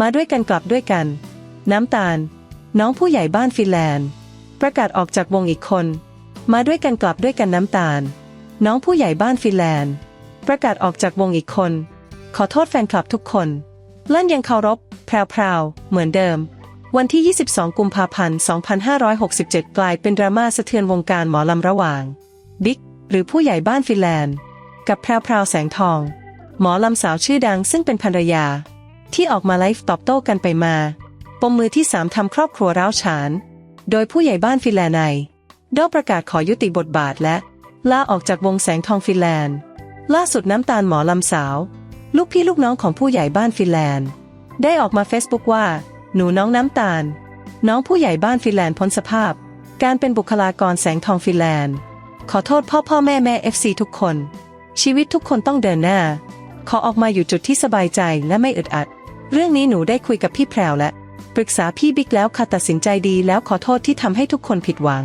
มาด้วยกันกลับด้วยกัน น้ำตาล น้องผู้ใหญ่บ้านฟินแลนด์ ประกาศออกจากวงอีกคน มาด้วยกันกลับด้วยกันน้ำตาล น้องผู้ใหญ่บ้านฟินแลนด์ ประกาศออกจากวงอีกคน ขอโทษแฟนคลับทุกคนลั่นยังเคารพแพรวๆเหมือนเดิม วันที่ 22 กุมภาพันธ์ 2567 กลายเป็นดราม่าสะเทือนวงการหมอลำระหว่าง บิ๊ก หรือผู้ใหญ่บ้านฟินแลนด์ กับแพรวพราวแสงทอง หมอลำสาวชื่อดังซึ่งเป็นภรรยา ที่ออกมาไลฟ์ตอบโต้กันไปมา ปมมือที่สามทำครอบครัวร้าวฉาน โดยผู้ใหญ่บ้านฟินแลนด์ในได้ประกาศขอยุติบทบาทและลาออกจากวงแสงทองฟินแลนด์ ล่าสุดน้ำตาลหมอลำสาว ลูกพี่ลูกน้องของผู้ใหญ่บ้านฟินแลนด์ ได้ออกมาเฟซบุ๊กว่า หนูน้องน้ำตาล น้องผู้ใหญ่บ้านฟินแลนด์พ้นสภาพ การเป็นบุคลากรแสงทองฟินแลนด์ ขอโทษพ่อพ่อแม่แม่ FC ทุกคน ชีวิตทุกคนต้องเดินหน้า ขอออกมาอยู่จุดที่สบายใจและไม่อึดอัด เรื่องนี้หนูได้คุยกับพี่แพรวและ ปรึกษาพี่บิ๊กแล้วค่ะตัดสินใจดีแล้วขอโทษที่ทำให้ทุกคนผิดหวัง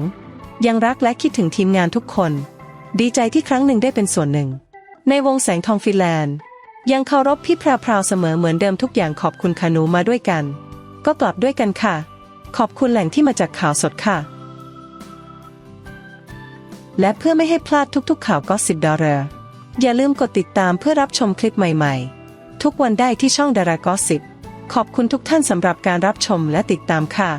ยังรักและคิดถึงทีมงานทุกคน ดีใจที่ครั้งหนึ่งได้เป็นส่วนหนึ่ง ในวงแสงทองฟินแลนด์ ยังเคารพพี่แพรวพราวเสมอเหมือนเดิมทุกอย่างขอบคุณค่ะหนูมาด้วยกัน ก็กลับด้วยกันค่ะ ขอบคุณแหล่งที่มาจากข่าวสดค่ะ และเพื่อไม่ให้พลาดทุกๆ ข่าวก็สิบดอลลาร์อย่าลืมกดติดตามเพื่อรับชมคลิปใหม่ ๆ ทุกวันได้ที่ช่องดารากอสิบขอบคุณทุกท่านสำหรับการรับชมและติดตามค่ะ